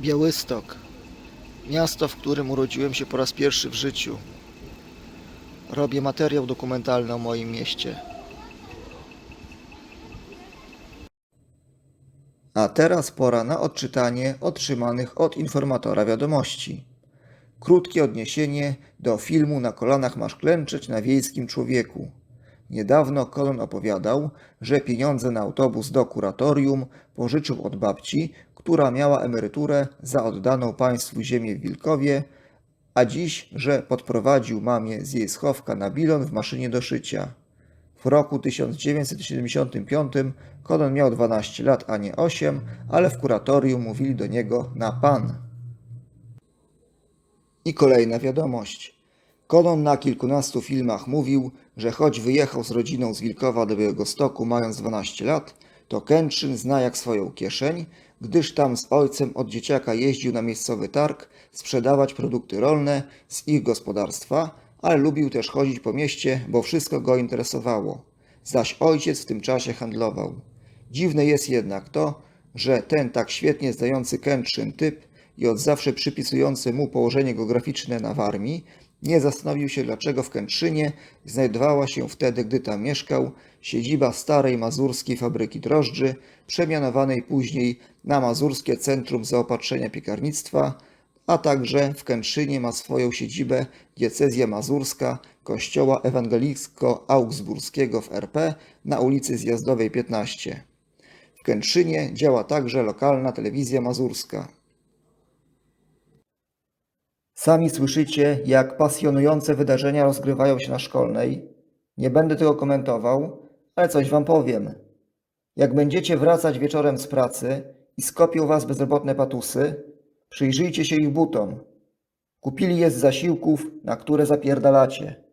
Białystok. Miasto, w którym urodziłem się po raz pierwszy w życiu. Robię materiał dokumentalny o moim mieście. A teraz pora na odczytanie otrzymanych od informatora wiadomości. Krótkie odniesienie do filmu Na kolanach masz klęczeć na wiejskim człowieku. Niedawno Kolon opowiadał, że pieniądze na autobus do kuratorium pożyczył od babci, która miała emeryturę za oddaną państwu ziemię w Wilkowie, a dziś, że podprowadził mamie z jej schowka na bilon w maszynie do szycia. W roku 1975 Kolon miał 12 lat, a nie 8, ale w kuratorium mówili do niego na pan. I kolejna wiadomość. Kolon na kilkunastu filmach mówił, że choć wyjechał z rodziną z Wilkowa do Białegostoku mając 12 lat, to Kętrzyn zna jak swoją kieszeń, gdyż tam z ojcem od dzieciaka jeździł na miejscowy targ sprzedawać produkty rolne z ich gospodarstwa, ale lubił też chodzić po mieście, bo wszystko go interesowało. Zaś ojciec w tym czasie handlował. Dziwne jest jednak to, że ten tak świetnie zdający Kętrzyn typ i od zawsze przypisujący mu położenie geograficzne na Warmii, nie zastanowił się, dlaczego w Kętrzynie znajdowała się wtedy, gdy tam mieszkał, siedziba starej mazurskiej fabryki drożdży, przemianowanej później na Mazurskie Centrum Zaopatrzenia Piekarnictwa, a także w Kętrzynie ma swoją siedzibę diecezja mazurska kościoła ewangelicko-augsburskiego w RP na ulicy Zjazdowej 15. W Kętrzynie działa także lokalna telewizja mazurska. Sami słyszycie, jak pasjonujące wydarzenia rozgrywają się na szkolnej. Nie będę tego komentował, ale coś wam powiem. Jak będziecie wracać wieczorem z pracy i skopią was bezrobotne patusy, przyjrzyjcie się ich butom. Kupili je z zasiłków, na które zapierdalacie.